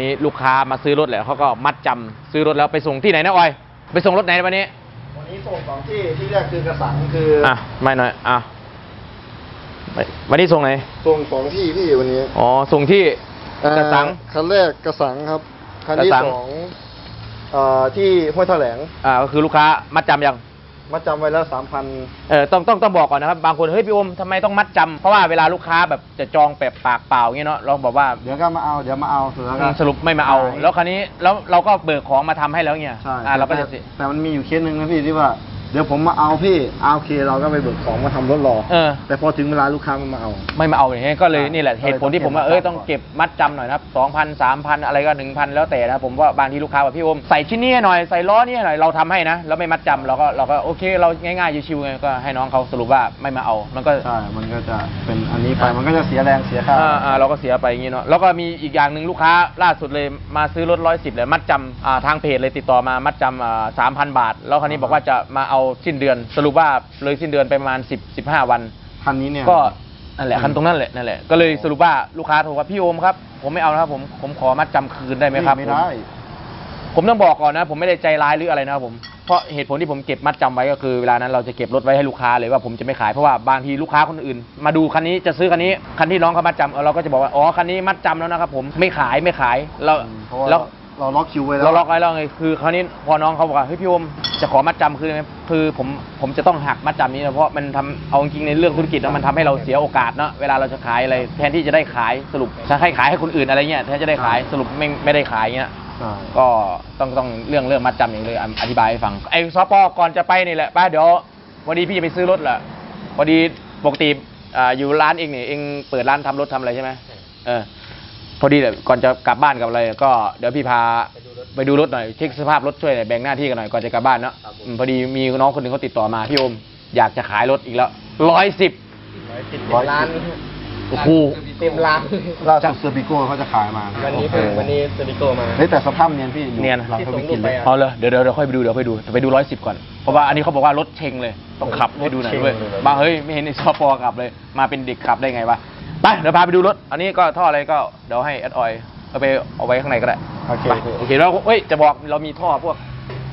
นี้ลูกค้ามาซื้อรถแหละเขาก็มัดจำซื้อรถแล้วไปส่งที่ไหนนะออย ไปส่งรถไหนวันนี้วันนี้ส่งสองที่ที่แรกคือกระสังคือออะไม่หน่อยอะไปวันนี้ส่งไหนส่งสองที่พี่วันนี้อ๋อส่งที่กระสัง อ่าคันแรกกระสังครับคันที่กระสัง สองอ่าที่ห้วยแถลง อ่าก็คือลูกค้ามัดจำยัง มาจำไว้แล้วสามพันเออต้องต้องต้องบอกก่อนนะครับ บางคนเฮ้ยพี่โอมทำไมต้องมัดจำเพราะว่าเวลาลูกค้าแบบจะจองแบบปากเปล่าอย่างเงี้ยเนาะเราบอกว่าเดี๋ยวก็มาเอาเดี๋ยวมาเอาสุดแล้วก็ สรุปไม่มาเอาใช่แล้วคราวนี้แล้วเราก็เบิกของมาทำให้แล้วเงี้ยใช่อ่าเราก็จะแต่แต่มันมีอยู่เคสหนึ่งนะพี่ที่ว่า เดี๋ยวผมมาเอาพี่เอาโอเคเราก็ไปเบิกของมาทำรถรอ เออ แต่พอถึงเวลาลูกค้ามันมาเอา ไม่มาเอาอย่างเงี้ยก็เลยนี่แหละก็เลยเหตุผลที่ผมว่าต้องเอ้ยเก็บต้องเก็บมัดจำหน่อยนะครับสองพันสามพันอะไรก็หนึ่งพันแล้วแต่นะครับผมว่าบางทีลูกค้าแบบพี่โอมใส่ชิ้นนี้ให้หน่อยใส่ล้อนี้ให้หน่อยเราทำให้นะแล้วไม่มัดจำเราก็เราก็โอเค เราง่ายๆชิวๆไงก็ให้น้องเขาสรุปว่าไม่มาเอา มันก็ ใช่ มันก็จะเป็นอันนี้ไป มันก็จะเสียแรงเสียค่า อ่าอ่าเราก็เสียไปอย่างงี้เนาะแล้วก็มีอีกอย่างหนึ่งลูกค้าล่าสุดเลยมาซื้อรถร้อยสิบเลยมัดจำอ่าทางเพจเลยติดต่อมามัดจำอ่าสามพันบาท แล้วคราวนี้บอกว่าจะมาเอาสิ้นเดือน สรุปว่าเลยสิ้นเดือนไปประมาณสิบสิบห้าวัน คันนี้เนี่ย ก็นั่นแหละคันตรงนั้นแหละนั่นแหละก็เลยสรุปว่าลูกค้าโทรว่าพี่โอมครับ ผมไม่เอานะครับผมผมขอมัดจำคืนได้ไหมครับไม่ผมได้ ผมต้องบอกก่อนนะ ผมไม่ได้ใจร้ายหรืออะไรนะครับผมเพราะเหตุผลที่ผมเก็บมัดจำไว้ก็คือเวลานั้นเราจะเก็บรถไว้ให้ลูกค้าเลยว่าผมจะไม่ขายเพราะว่าบางทีลูกค้าคนอื่น มาดูคันนี้จะซื้อคันนี้คันที่น้องเขามัดจำเออเราก็จะบอกว่าอ๋อคันนี้มัดจำแล้วนะครับผมไม่ขายไม่ขายเราเพราะว่า แล้ว เราล็อกคิวไว้แล้วเราล็อกไว้แล้วไงคือคราวนี้พอน้องเขาบอกว่าเฮ้ยพี่โอมจะขอมัดจำคือไงคือผมผมจะต้องหักมัดจำนี้นะเพราะมันทำเอาจริงๆในเรื่องธุรกิจนะมันทำให้เราเสียโอกาสเนาะเวลาเราจะขายอะไรแทนที่จะได้ขายสรุปจะให้ขายให้คนอื่นอะไรเงี้ยแทนจะได้ขายสรุปไม่ไม่ได้ขายเงี้ย ใช่ก็ต้องต้องเรื่องเรื่องมัดจำอย่างเลยออธิบายให้ฟังไอ้ซอปอก่อนจะไปนี่แหละป้าเดี๋ยววันนี้พี่จะไปซื้อรถแหละพอดีปกติอ่าอยู่ร้านเองเนี่ยเองเปิดร้านทำรถทำอะไรใช่ไหมเออ พอดีเลยก่อนจะกลับบ้านกับอะไรก็เดี๋ยวพี่พาไปดูรถหน่อยเช็คสภาพรถช่วยหน่อยแบ่งหน้าที่กันหน่อยก่อนจะกลับบ้านเนาะอืมพอดีมีน้องคนหนึ่งเขาติดต่อมาพี่โอมอยากจะขายรถอีกแล้วร้อยสิบร้อยร้านโอ้โห เต็มร้านล่าสุดเซอร์บิโก้เขาจะขายมาวันนี้เพิ่งวันนี้สติโกมา เฮ้ยแต่สภาพเนียนพี่อยู่เนียนหลังเขาไปกินเลยเอาเลยเดี๋ยวเดี๋ยวเดี๋ยวค่อยไปดูเดี๋ยวค่อยดูแต่ไปดูร้อยสิบก่อนเพราะว่าอันนี้เขาบอกว่ารถเชงเลย ต้องขับให้ดูหน่อยด้วยรถเชงเลยบางเฮ้ยไม่เห็นในซอปอขับเลย มาเป็นเด็กขับได้ไงวะ ไปเดี๋ยวพาไปดูรถ อันนี้ก็ท่ออะไรก็เดี๋ยวให้แอดออยเอาไปเอาไว้ข้างในก็ได้โอเคไปพี่โอเคแล้วเฮ้ยจะบอกเรามีท่อพวก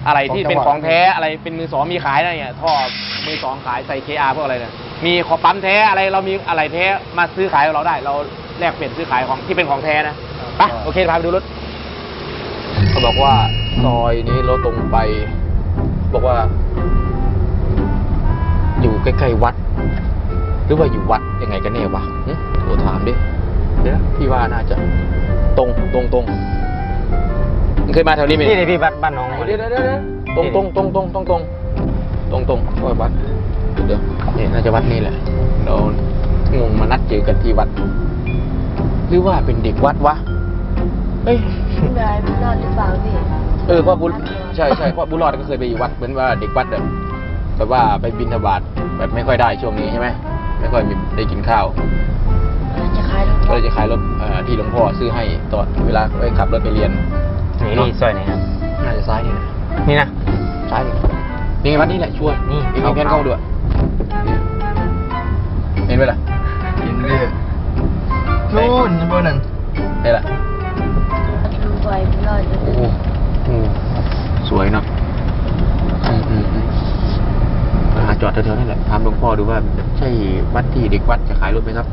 อะไรที่เป็นของขจัองงหวะแท้อะไรเป็นมือสองมีขายอะไรเนี่ยท่อมือสองขายใส่ KR พวกอะไรเนี่ยมีขอปั๊มแท้อะไรเรามีอะไรแท้มาซื้อขายกับเราได้ เราแลกเปลี่ยนซื้อขายของที่เป็นของแท้นะไปโอเคพาไปดูรถ เขาบอกว่าซอยนี้เราตรงไป บอกว่า อยู่ใกล้ๆวัด หรือว่าอยู่วัดยังไงกันแน่วะหึ โทรถามดิเดี๋ยวนะพี่ว่าน่าจะ ตรงตรงตรงมึงเคยมาแถวนี้ไหมนี่เลยพี่บ้านบ้านน้องเดี๋ยวเดี๋ยวเดี๋ยวเดี๋ยวตรงตรงตรงตรงตรงตรงตรงตรงโอ้ยวัดเดี๋ยวนี่น่าจะวัดนี่แหละเรางงมานัดเจอกันที่วัด หรือว่าเป็นเด็กวัดวะเฮ้ยพี่บอยพี่รอดหรือเปล่าพี่เออเพราะบุญใช่ใช่เพราะบุญรอดก็เคยไปอยู่วัดเหมือนว่าเด็กวัดแบบแบบว่าไปบินธบาตแบบไม่ค่อยได้ช่วงนี้ใช่ไหมไม่ค่อยมีได้กินข้าวจะขายรถ ก็เลยจะขายรถเอ่อที่หลวงพ่อซื้อให้ตอนเวลาไปขับรถไปเรียนนี่นี่ซอยไหนครับน่าจะซ้ายนี่นะนี่นะซ้ายนี่นี่ไงวัดนี่แหละชัวร์นี่เองมีแผนเข้าด้วยเห็นไหมล่ะเห็นเลยนู่นบนนั้นเห็นล่ะดูบอยพี่รอดหรือโอ้โหโอ้โหสวยเนาะอืมอืมอืมมาหาจอดแถวๆนี่แหละถามหลวงพ่อดูว่าใช่วัดที่เด็กวัดจะขายรถไหมครับ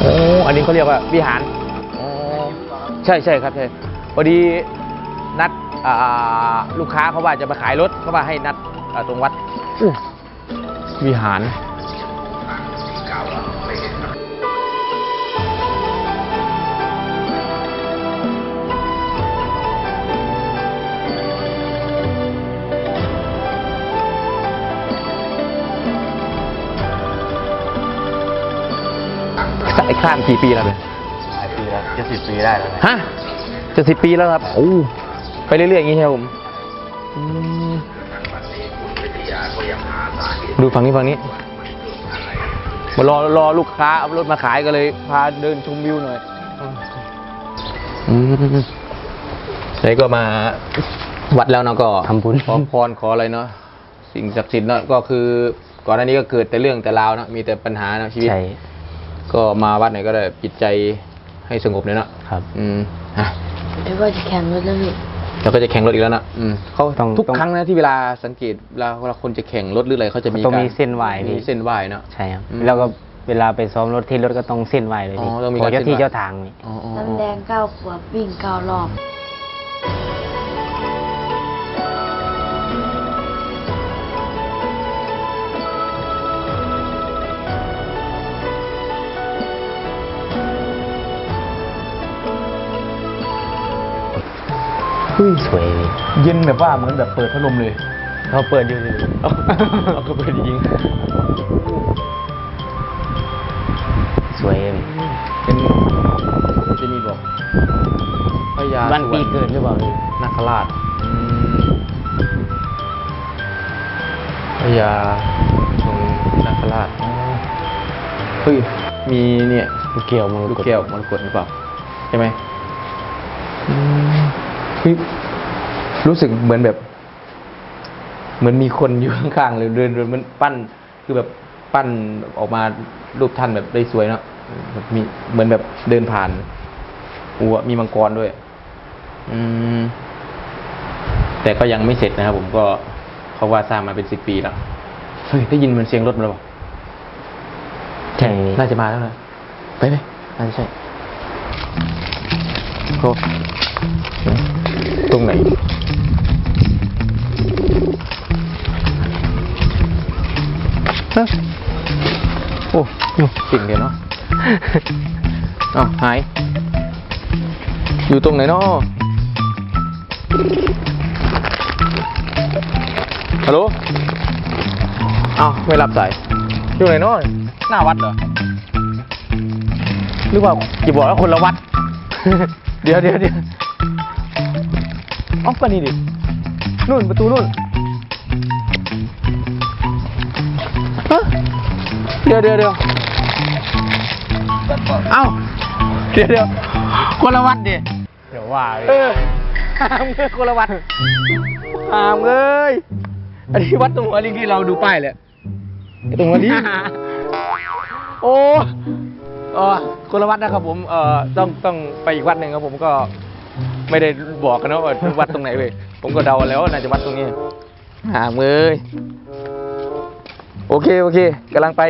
โอ้อันนี้เขาเรียกว่าวิหารอ๋อใช่ใช่ครับใช่พอดีนัดลูกค้าเขาว่าจะมาขายรถเขาว่าให้นัดตรงวัดวิหาร ไอ้ข้ามกี่ปีแล้วเลยหลายปีแล้วจะสิบปีได้แล้วนะฮะจะสิบปีแล้วครับโอ้ไปเรื่อยๆอย่างนี้ใช่ไหมผมอืมดูฝั่งนี้ฝั่งนี้มารอรอลูกค้าเอารถมาขายก็เลย พาเดินชมวิวหน่อยอืมไหนก็มาวัดแล้วเนาะก็ทำบุญ ขอพรขออะไรเนาะสิ่งศักดิ์สิทธิ์เนาะก็คือ ก่อนหน้านี้ก็เกิดแต่เรื่องแต่ราวเนาะมีแต่ปัญหาเนาะชีวิต ใช่ ก็มาวัดไหนก็ได้จิตใจให้สงบเลยเนาะครับ อืมอะหรือว่าจะแข่งรถแล้วพี่เราก็จะแข่งรถอีกแล้วนะอืมเขาต้องทุกต้องครั้งนะที่เวลาสังเกตเวลาเวลาคนจะแข่งรถหรืออะไรเขาจะมีต้องการมีเส้นไหว้พี่ มีเส้นไหวเนาะ ใช่ครับ อืมแล้วก็เวลาไปซ้อมรถที่รถก็ต้องเส้นไหวเลยพี่อ๋อต้องมีขอการเจ้าที่เส้นไหว้เจ้าทางนี่ อ๋ออ๋ออ๋อ น้ำแดงเก้าขวบวิ่งเก้ารอบ สวยเลยเย็นแบบว่าเหมือนแบบเปิดพัดลมเลยเขาเปิดอยู่เลยเอาก็เปิดจริงสวยเลยๆเป็นจะมีบอกพญาวันปีเกิดหรือเปล่าพี่นาคราชอืมพญาทรงนาคราชอ๋อเฮ้ยมีเนี่ย ลูกเกี่ยวมรลูกกตแก้วมรกตหรือเปล่าใช่ไหมอืม เฮ้ยรู้สึกเหมือนแบบ เหมือนมีคนอยู่ข้างๆเลยเดินเดินมันปั้น คือแบบปั้นออกมารูปท่านแบบได้สวยเนาะแบบมีเหมือนแบบเดินผ่านอัวมีมังกรด้วย อืม แต่ก็ยังไม่เสร็จนะครับผมก็เขาว่าสร้างมาเป็นสิบปีแล้วเฮ้ยได้ยินมันเสียงรถมาแล้วเปล่าใช่พี่น่าจะมาแล้วนะไปไหมน่าจะใช่โอ้ ตรงไหน ฮะ โอ้จริงเดียวเนาะอ้าวหาย อยู่ตรงไหนเนาะฮัลโหลอ้าวไม่รับสาย อยู่ไหนเนาะหน้าวัดเหรอ หรือว่าจะบอกว่าคนละวัด เดี๋ยวเดี๋ยวเดี๋ยว อ๋อก็นี่ดิ นู่นประตูนู่นฮะเดี๋ยวเดี๋ยวเดี๋ยวเอ้า เดี๋ยวเดี๋ยวคนละวัดดิ เดี๋ยวว่าเออหามเงยคนละวัดหามเอ้ยอันนี้วัดตรงหัวลิงที่เราดูป้ายเลยตรงหัวลิงโอ้เออคนละวัดนะครับผม เอ่อ ต้องต้องไปอีกวัดหนึ่งครับผมก็ ไม่ได้บอกกันนะว่าวัดตรงไหนเลยผมก็เดาแล้วน่าจะวัดตรงนี้หามเอ้ยโอเคโอเคกำลังไป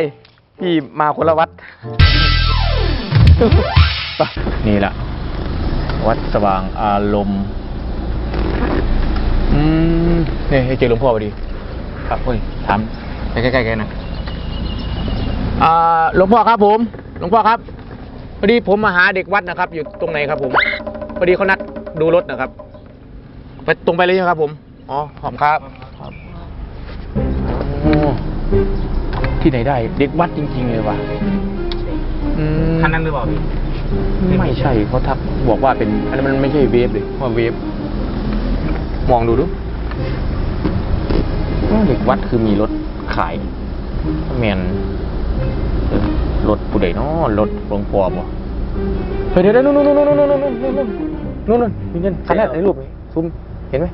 พี่มาคนละวัดไปนี่แหละวัดสว่างอารมณ์อืมนี่ให้เจอหลวงพ่อพอดี ครับเฮ้ยถามใกล้ๆๆกันนะอ่าหลวงพ่อครับผมหลวงพ่อครับพอดีผมมาหาเด็กวัดนะครับ อยู่ตรงไหนครับผมพอดีเขานัด ดูรถนะครับ ไปตรงไปเลยใช่ไหมครับผม อ๋อขอบคุณครับโอ้ที่ไหนได้ เด็กวัดจริง ๆ เลยว่ะอืมคันนั้นหรือเปล่าพี่ไม่ใช่เขาทักบอกว่าเป็น อันนั้นมันไม่ใช่เวฟเลยว่าเวฟมองดูดูอ้าวเด็กวัดคือมีรถขายแมนเออรถผู้ใดเนาะรถหลวงพ่อบ่เฮ้ยเดี๋ยวเดี๋ยวนู่นนู่นนู่นนู่นนู่น นู่นนู่นนู่นนู่นนู่นมีเงินคันแรกในรูปนี่ซูมเห็นไหม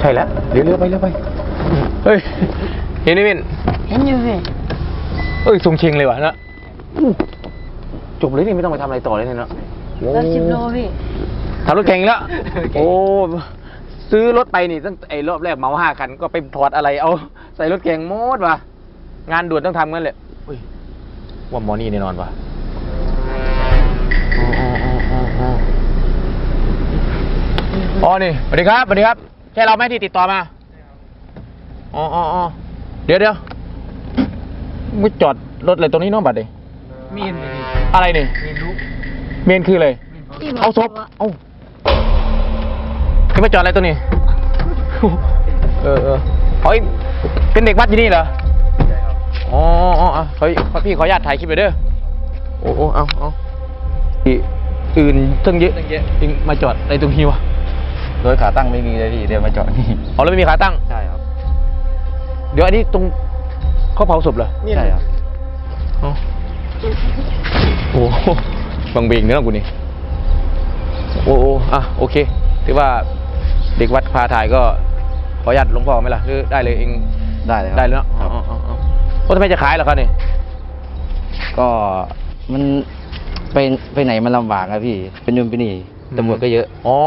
ใช่แล้วเร็วเร็วไปเร็วไปเฮ้ยเห็นไหมเว้นเห็นอยู่พี่เอ้ยทรงเชงเลยว่ะนะอู้จบเลยนี่ไม่ต้องไปทำอะไรต่อเลยเนี่ยเนาะโอ้รถสิบโลพี่ทำรถแข่งอีกแล้วโอ้ซื้อรถไปนี่ตั้งไอ้รอบแรกเหมาห้าคันก็ไปถอดอะไรเอา ใส่รถแข่งโมดว่ะงานด่วนต้องทำงั้นแหละอุ้ยว่าหมอนี่แน่นอนว่ะอ๋ออ๋ออ๋ออ๋ออ๋อ นี่สวัสดีครับสวัสดีครับ ใช่เราไหมที่ติดต่อมาอ๋ออ๋ออ๋อเดี๋ยวเดี๋ยวไม่จอดรถอะไรตรงนี้เน้องบัดเลยมีนอะไรนี่ มีนรู้เมนคืออะไร ที่บกเอาศพว่าเอานี่มาจอดอะไรตัวนี้ เออเออเฮ้ยเป็นเด็กวัดที่นี่เหรอใช่ครับอ๋ออ๋ออ๋อขอขอพี่ขออนุญาตถ่ายคลิปไปเด้อ โอ้โอ้เอาเอาที่อื่นตั้งเยอะตั้งเยอะจริงมาจอดอะไรตรงนี้วะ โดยขาตั้งไม่มีเลยพี่เดี๋ยวมาจอดนี่อ๋อแล้วไม่มีขาตั้ง ใช่ครับ เดี๋ยวอันนี้ตรงเขาเผาศพเหรอใช่ครับ อ๋อโอ้โหบางเบงเนื้อกูนี่โอ้โอ้อะโอเคถือว่าเด็กวัดพาถ่ายก็ขออนุญาตหลวงพ่อไหมล่ะหรือได้เลยเองได้เลยครับได้เลยเนาะครับ อ๋ออ๋ออ๋อโอ้ทำไมจะขายเหรอครับนี่ก็มันไปไปไหนมันลำบากอะพี่ เป็นนู่นเป็นนี่ ตำรวจก็เยอะ อ๋อ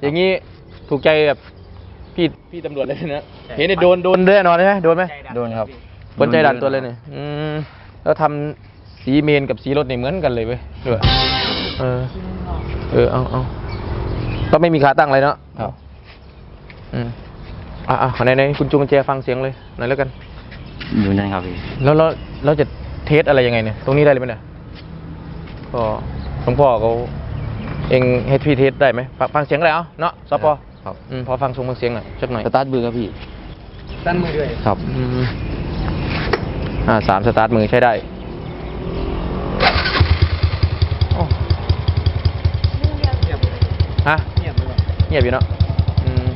อย่างนี้ถูกใจแบบพี่พี่ตำรวจเลยนะ เห็นเนี่ยโดนโดนแน่นอนใช่ไหมโดนไหมโดนครับ คนใจดันตัวเลยเนี่ยอืมแล้วทำสีเมนกับสีรถเนี่ยเหมือนกันเลยเว้ยด้วยเออ เออ เอาเอาก็ไม่มีขาตั้งเลยเนาะครับ อืมอะอะไหนไหนคุณจุงกุญแจฟังเสียงเลยหน่อยแล้วกันอยู่นั่นครับพี่แล้วเราเราจะเทสอะไรยังไงเนี่ย ตรงนี้ได้เลยไหมเนี่ยก็หลวงพ่อเขา เองให้พี่เทสได้ไหมฟังฟังเสียงอะไรเอาเนาะสปอครับอืมพอฟังทรงฟังเสียงหน่อยสักหน่อยสตาร์ทมือครับพี่ตั้นมือด้วยครับอืมอ่าสามสตาร์ทมือใช้ได้โอ้ฮะเงียบเงียบอยู่เนาะอืม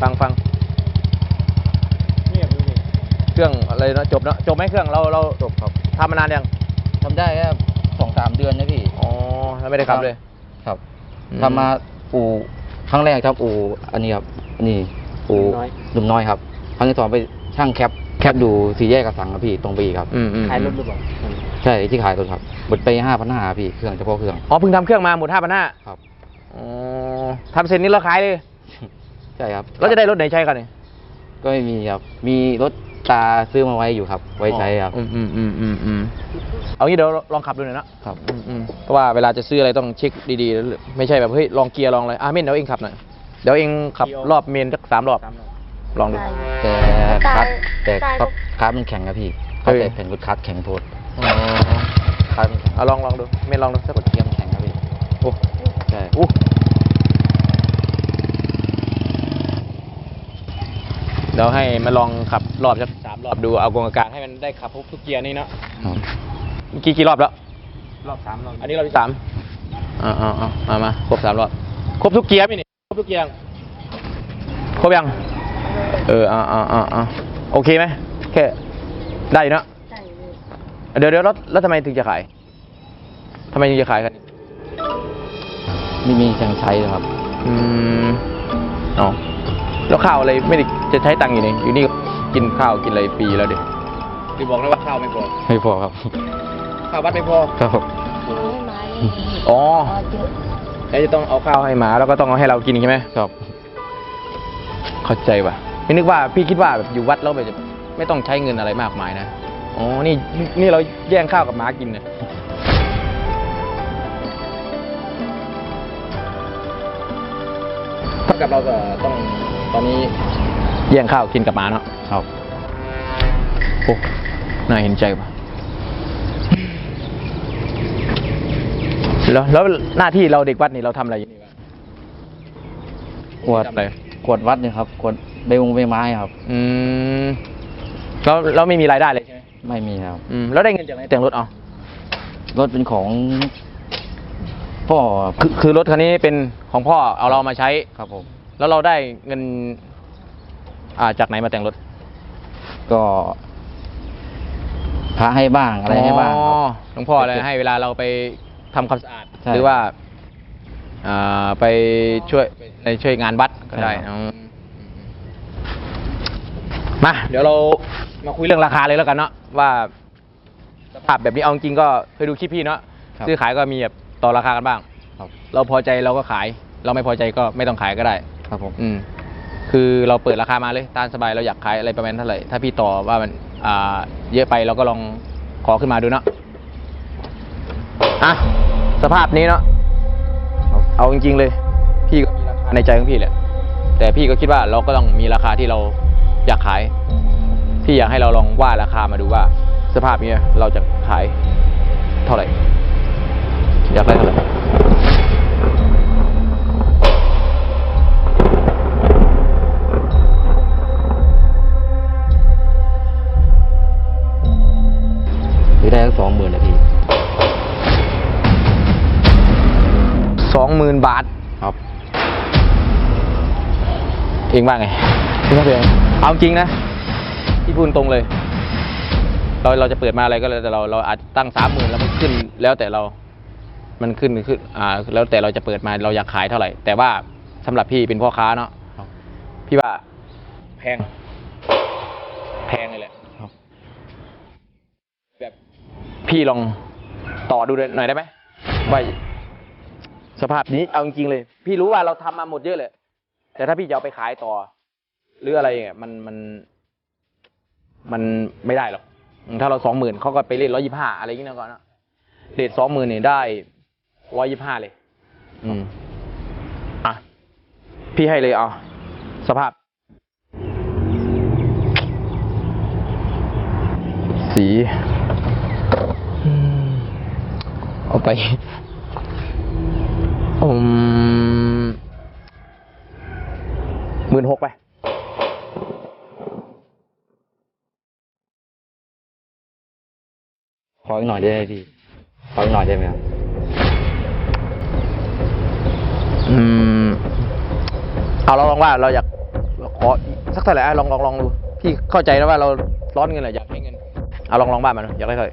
ฟังฟังเงียบเครื่องอะไรเนาะจบเนาะจบไหมเครื่องเราเราจบครับทำมานานยังทำได้แค่สองสามเดือนนะพี่ อ๋อ แล้วไม่ได้ขับเลยครับอืม ทำมาอู่ครั้งแรกครับอู่อันนี้ครับอันนี้อู่ดุมน้อยครับครั้งที่สองไปช่างแคปแคปดูสี่แยกกระสังครับพี่ตรงไปอีกครับ อืมอืมขายรถหรือเปล่าใช่ที่ขายรถครับหมดไปห้าพันห้าพี่เครื่องเฉพาะเครื่องอ๋อเพิ่งทำเครื่องมาหมดห้าพันห้าครับอ๋อทำเสร็จนี้เราขายเลยใช่ครับเราจะได้รถไหนใช้กันเนี่ยก็ไม่มีครับมีรถ ตาซื้อมาไว้อยู่ครับ ไว้ใช้ครับอืมอืมอืมอืมอืมเอางี้เดี๋ยวลองขับดูหน่อยนะครับอืมอืมเพราะว่าเวลาจะซื้ออะไรต้องเช็คดีๆแล้วไม่ใช่แบบเฮ้ยลองเกียร์ลองอะไรอะเม่นเดี๋ยวเองขับหน่อยเดี๋ยวเองขับรอบเมนสักสามรอบลองดู แต่คัดแต่คัดคัดมันแข็งครับพี่คัดแต่แผ่นรถคัดแข็งโพดอ๋อคัดมันแข็งเอาลองลองดูเมนลองดูสักกดเทียมแข็งครับพี่โอ้ใช่อู้ เดี๋ยวให้มาลองขับรอบสักสามรอบดูเอากงอาการให้มันได้ขับทุกเกียร์นี่เนาะครับเมื่อกี้กี่รอบแล้ว รอบสามรอบอันนี้รอบที่สามอ่าอ่าอ่ามามาครบสามรอบ ครบทุกเกียร์ไหมนี่ครบทุกเกียร์ยังครบยัง เอออ่าอ่าอ่าอ่าโอเคไหมแค่ได้อยู่เนอะใช่พี่เดี๋ยวเดี๋ยวแล้วแล้วทำไมถึงจะขายทำไมถึงจะขายกันไม่มีแข่งใช้เลยครับ อืมอ๋อ แล้วข้าวอะไรไม่ได้จะใช้ตังค์อยู่นี่อยู่นี่กินข้าวกินอะไรปีแล้วดิคือบอกแล้วว่าข้าวไม่พอไม่พอครับข้าววัดไม่พอครับกินให้ไม้เลยพี่อ๋อพอเยอะแล้วจะต้องเอาข้าวให้หมาแล้วก็ต้องเอาให้เรากินใช่ไหมครับ เข้าใจว่ะพี่นึกว่าพี่คิดว่าแบบอยู่วัดแล้วแบบจะไม่ต้องใช้เงินอะไรมากมายนะอ๋อนี่นี่เราแย่งข้าวกับหมากินเนี่ยเท่ากับเราก็ต้อง ตอนนี้แย่งข้าวกินกับหมาเนาะครับโอ้น่าเห็นใจว่ะแล้วแล้วหน้าที่เราเด็กวัดนี่เราทำอะไรอยู่นี่วะขวดทำอะไรขวดวัดเนี่ยครับขวดใบวงใบไม้ครับ อืมเราเราไม่มีรายได้เลยใช่ไหมไม่มีครับ อืมแล้วได้เงินจากไหนแต่งรถเอารถเป็นของพ่อคือคือรถคันนี้เป็นของพ่อเอาเรามาใช้ครับผม แล้วเราได้เงินอ่าจากไหนมาแต่งรถก็พระให้บ้างอะไรให้บ้างคอ๋รัอบหลวงพ่ออะไรให้เวลาเราไปทำความสะอาด ใช่หรือว่าอ่าไปช่วยในช่วยงานวัดก็ได้ใช่ครับ อืมมาเดี๋ยวเรามาคุยเรื่องราคาเลยแล้วกันเนาะว่าสภาพแบบนี้เอาจริงๆก็เคยดูคลิปพี่เนาะครับ ซื้อขายก็มีแบบต่อราคากันบ้าง ครับ เราพอใจเราก็ขาย เราไม่พอใจก็ไม่ต้องขายก็ได้ ครับผม อืม คือเราเปิดราคามาเลยตามสบายเราอยากขายอะไรประมาณเท่าไหร่ถ้าพี่ต่อว่ามันอ่าเยอะไปเราก็ลองขอขึ้นมาดูเนาะอะสภาพนี้เนาะเอาจริงๆเลย พี่ก็มีราคาในใจของพี่แหละแต่พี่ก็คิดว่าเราก็ต้องมีราคาที่เราอยากขาย พี่อยากให้เราลองว่าราคามาดูว่า สภาพนี้เราจะขายเท่าไหร่อยากได้เท่าไหร่ มื่นบาทครับเองว่าไงพี่ว่าไงเอาจริงนะพี่พูดตรงเลย เราเราจะเปิดมาอะไรก็แล้วแต่เราเราอาจตั้งสามหมื่นแล้วมันขึ้น แล้วแต่เรา มันขึ้นขึ้นอ่า แล้วแต่เราจะเปิดมาเราอยากขายเท่าไหร่ แต่ว่าสำหรับพี่เป็นพ่อค้าเนาะครับพี่ว่าแพง แพงเลยแหละครับแบบพี่ลองต่อดูหน่อยได้ไหมว่า สภาพนี้เอาจริงๆเลย พี่รู้ว่าเราทำมาหมดเยอะเลย แต่ถ้าพี่จะเอาไปขายต่อ หรืออะไรเงี้ยมันมัน มันไม่ได้หรอกถ้าเราสองหมื่นเขาก็ไปเล่นร้อยี่ห้าอะไรอย่างเงี้ยก่อนนะเรทสองหมื่นเนี่ยได้ร้อยยี่ห้าเลย อืมอะพี่ให้เลยเอาสภาพ สีเอาไป อืมหมื่นหกไปขออีกหน่อยได้ไหมพี่ขออีกหน่อยได้ไหมครับอืมเอาเราลองว่าเราอยากขอสักเท่าไหร่อะลองลองลองดูพี่เข้าใจนะว่าเราร้อนเงินแหละอยากให้เงินเอาลองลองบ้านมันอยากได้เท่าไหร่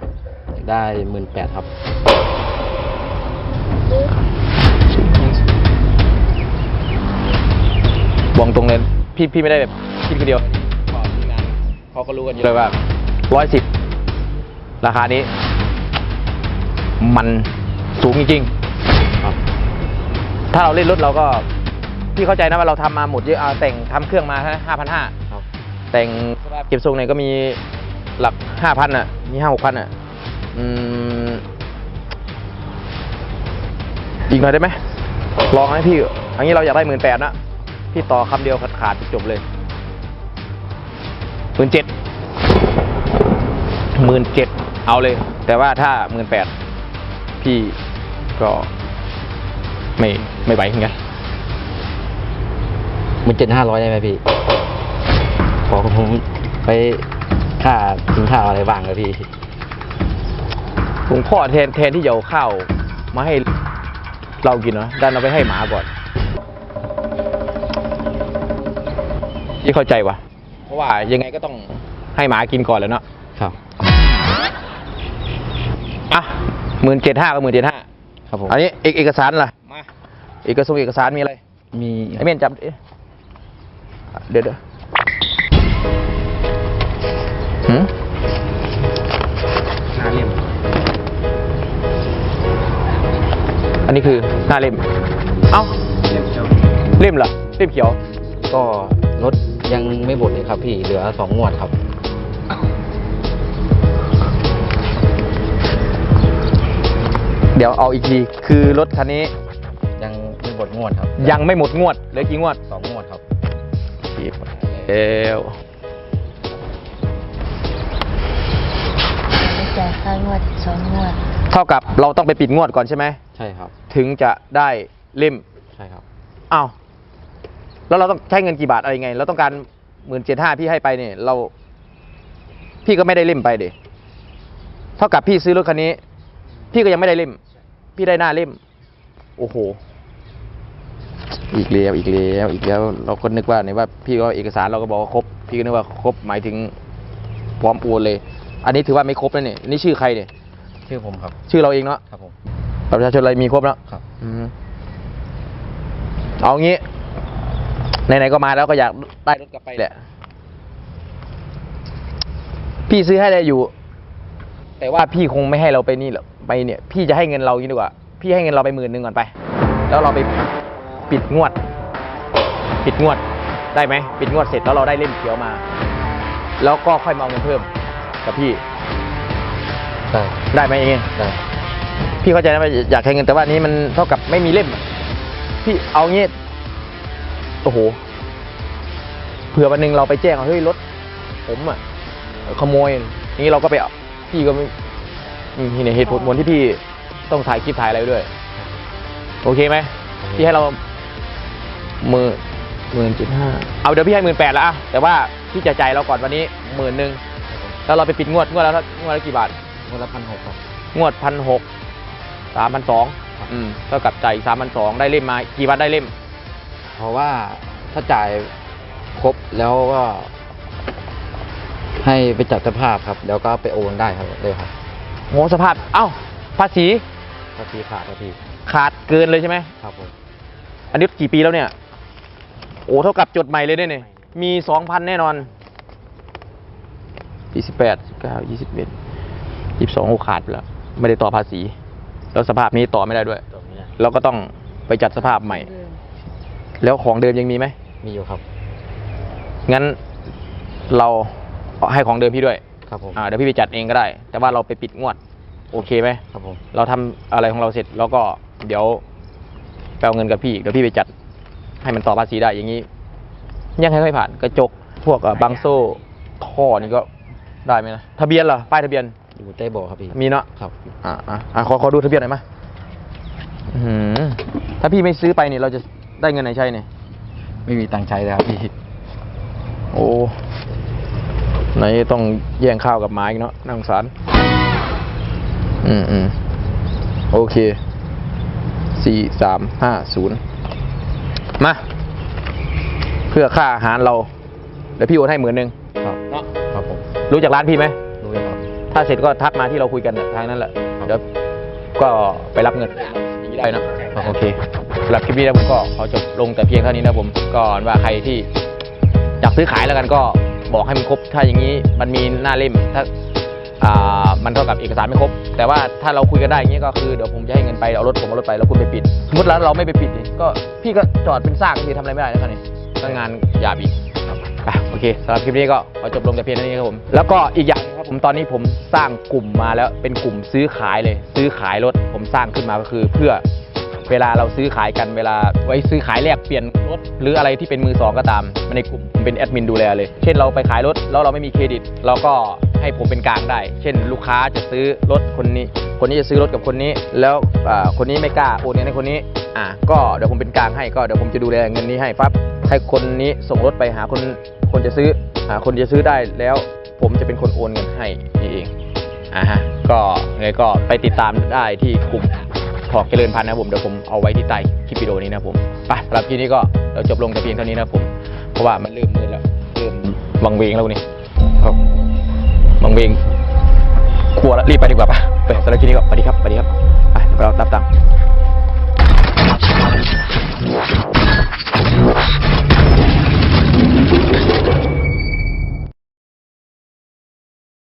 อยากได้หมื่นแปดครับ บอกตรงเลยพี่พี่ไม่ได้แบบคิดคนเดียวทีมงานเขาก็รู้กันอยู่เลยว่าร้อยสิบราคานี้ มันสูงจริงๆครับถ้าเราเล่นรถเราก็ พี่เข้าใจนะว่าเราทำมาหมดเยอะเอาแต่งทำเครื่องมาห้าพันห้าครับแต่งเก็บทรงเนี่ยก็มีหลักห้าพันอะ มีห้าหกพันอะ อืม อีกหน่อยได้ไหมลองให้พี่อันนี้เราอยากได้หมื่นแปดนะ พี่ต่อคำเดียวขาดขาดจบเลยหมื่นเจ็ดหมื่นเจ็ดเอาเลย แต่ว่าถ้าหมื่นแปดพี่ก็ไม่ไม่ไหวเหมือนกันหมื่นเจ็ดห้าร้อยได้ไหมพี่ขอผมไปค่ากินข้าวอะไรบ้างครับพี่หลวงพ่อแทนแทนที่จะเอาข้าวมาให้เรากินเนาะดันเอาไปให้หมาก่อน ยี่เข้าใจวะเพราะว่ายังไงก็ต้องให้หมากินก่อนแหล้วเนาะครับอะหมื่นเจ็ดห้ากับหมื่นเจ็ดห้าครับผมอันนี้เอกเอกสารล่ะมาเอกสารเอกสารมีอะไร มีไอเมียนจับดิเดี๋ยวเดี๋ยวหืมหน้าเล่มอันนี้คือหน้าเล่ม เอ้า เล่มเจ้าเล่มเหรอเล่มเขียว ก็ รถยังไม่หมดเลยครับพี่เหลือสองงวดครับ เดี๋ยวเอาอีกที คือรถคันนี้ยังไม่หมดงวดครับยังไม่หมดงวดเหลือกี่งวดสองงวดครับผิดแล้วไม่จ่ายค่างวดสองงวด เท่ากับเราต้องไปปิดงวดก่อนใช่ไหม ใช่ครับ ถึงจะได้เล่มใช่ครับ อ้าว แล้วเราต้องใช้เงินกี่บาทอะไรยังไง เราต้องการหมื่นเจ็ดห้าพี่ให้ไปเนี่ยเรา พี่ก็ไม่ได้เล่มไปเดเท่ากับพี่ซื้อรถคันนี้ พี่ก็ยังไม่ได้เล่ม พี่ได้หน้าเล่ม โอ้โห อีกแล้วอีกแล้วอีกแล้ว เราก็นึกว่าเนี่ยว่า พี่ก็เอกสารเราก็บอกว่าครบ พี่ก็นึกว่าครบหมายถึงพร้อมโอนเลย อันนี้ถือว่าไม่ครบแล้วเนี่ยอันนี่ชื่อใครเนี่ยชื่อผมครับ ชื่อเราเองเนาะครับผมบัตรประชาชนอะไรมีครบแล้วครับ อืมเอางี้ ไหนๆก็มาแล้วก็อยากได้รถกลับไปแหละ พี่ซื้อให้ได้อยู่ แต่ว่าพี่คงไม่ให้เราไปนี่หรอกไปเนี่ย พี่จะให้เงินเราอย่างนี้ดีกว่า พี่ให้เงินเราไปหมื่นหนึ่งก่อนไป แล้วเราไปปิดงวด ปิดงวดได้ไหมปิดงวดเสร็จแล้วเราได้เล่มเขียวมา แล้วก็ค่อยมาเอาเงินเพิ่มกับพี่ ได้ได้ไหมอย่างงี้ได้พี่เข้าใจนะว่าอยากใช้เงินแต่ว่านี้มันเท่ากับไม่มีเล่มอะพี่เอางี้ โอ้โหเผื่อวันหนึ่งเราไปแจ้งว่าเฮ้ยรถผมอะขโมยอย่างนี้เราก็ไปเอาพี่ก็ไม่อืมนี่เนี่ยเหตุผลผลที่พี่ต้องถ่ายคลิปถ่ายอะไรไว้ด้วย โอเคไหมพี่ให้เราหมื่นหมื่นจุดห้าเอาเดี๋ยวพี่ให้หมื่นแปดแล้วอะแต่ว่าพี่จะจ่ายเราก่อนวันนี้หมื่นหนึ่งแล้วเราไปปิดงวดงวดแล้วงวดละกี่บาทงวดละพันหกครับงวดพันหกสามพันสองอืมเท่ากับจ่ายสามพันสองได้เล่มมา กี่วันได้เล่ม เพราะว่าถ้าจ่ายครบแล้วก็ให้ไปจัดสภาพครับ แล้วก็ไปโอนได้ครับเลยครับโหสภาพ เอ้า ภาษีถ้าพี่ขาดถ้าพี่ขาดเกินเลยใช่ไหม ครับผมอันนี้กี่ปีแล้วเนี่ย โอ้เท่ากับจดใหม่เลยเนี่ยนี่มีสองพันแน่นอนยี่สิบแปดสิบเก้ายี่สิบเอ็ดยี่สิบสองโอ้ขาดไปแล้ว ไม่ได้ต่อภาษี แล้วสภาพนี้ต่อไม่ได้ด้วย เราก็ต้องไปจัดสภาพใหม่ แล้วของเดิมยังมีไหมมีอยู่ครับ งั้นเราให้ของเดิมพี่ด้วยครับผมอ่าเดี๋ยวพี่ไปจัดเองก็ได้ แต่ว่าเราไปปิดงวด โอเคไหมครับผมเราทำอะไรของเราเสร็จแล้วก็เดี๋ยวไปเอาเงินกับพี่เดี๋ยวพี่ไปจัด ให้มันต่อภาษีได้อย่างนี้ ยังให้ไม่ผ่านกระจกพวกอะบังโซ่ท่อนี่ก็ได้ไหมนะทะเบียนเหรอป้ายทะเบียนอยู่ใต้เบาะครับพี่มีเนาะครับอ่าอ่าอ่าขอขอดูทะเบียนหน่อยมาอื้อหือถ้าพี่ไม่ซื้อไปเนี่ยเราจะ ได้เงินไหนใช้เนี่ยไม่มีตังค์ใช้เลยครับพี่ โอ้ไหนต้องแย่งข้าวกับหมาอีกเนาะน่าสงสารอืมอืมโอเคสี่สามห้าศูนย์มา เพื่อค่าอาหารเราเดี๋ยวพี่โอนให้หมื่นหนึ่งครับเนาะครับผมรู้จักร้านพี่ไหมรู้เลยครับ ถ้าเสร็จก็ทักมาที่เราคุยกันน่ะทางนั้นแหละเดี๋ยวก็ไปรับเงินอย่างนี้ได้นะโอเค สำหรับคลิปนี้นะผมก็ขอจบลงแต่เพียงเท่านี้นะผมก็ว่าใครที่อยากซื้อขายแล้วกันก็บอกให้มันครบ ถ้าอย่างนี้มันมีหน้าเล่มถ้าอ่ามันเท่ากับเอกสารไม่ครบ แต่ว่าถ้าเราคุยกันได้อย่างนี้ก็คือเดี๋ยวผมจะให้เงินไปเอารถผมเอารถไปแล้วคุณไปปิดสมมติแล้วเราไม่ไปปิดดีก็พี่ก็จอดเป็นซากพี่ทำอะไรไม่ได้นะครับนี่ก็งานหยาบอีกโอเคสำหรับคลิปนี้ก็ขอจบลงแต่เพียงเท่านี้ครับผมแล้วก็อีกอย่างหนึงครับผมตอนนี้ผมสร้างกลุ่มมาแล้วเป็นกลุ่มซื้อขายเลย ซื้อขายรถผมสร้างขึ้นมาก็คือเพื่อ เวลาเราซื้อขายกันเวลาไว้ซื้อขายแลกเปลี่ยนรถหรืออะไรที่เป็นมือสองก็ตามมาในกลุ่มผมเป็นแอดมินดูแลเลย เช่นเราไปขายรถแล้วเราไม่มีเครดิต เราก็ให้ผมเป็นกลางได้ เช่น ลูกค้าจะซื้อรถคนนี้ คนนี้จะซื้อรถกับคนนี้ แล้วอ่าคนนี้ไม่กล้าโอนเงินให้คนนี้อะก็เดี๋ยวผมเป็นกลางให้ก็เดี๋ยวผมจะดูแลเงินนี้ให้ปั๊บให้คนนี้ส่งรถไปหาคนคนจะซื้อหาคนจะซื้อได้แล้ว ผมจะเป็นคนโอนเงินให้นี่เองอ่าฮะก็ไงก็ไปติดตามได้ที่กลุ่ม ขอกเจริญพันธุ์นะผมเดี๋ยวผมเอาไว้ที่ใต้คลิปวิดีโอนี้นะผมไปสำหรับคลิปนี้ก็เราจบลงแต่เพียงเท่านี้นะผม เพราะว่ามันเริ่มมืดแล้วเริ่มวังเวงแล้วนี่ครับวังเวงกลัวแล้วรีบไปดีกว่าปไปสำหรับคลิปนี้ก็สวัสดีครับสวัสดีครับไปเราตับตัง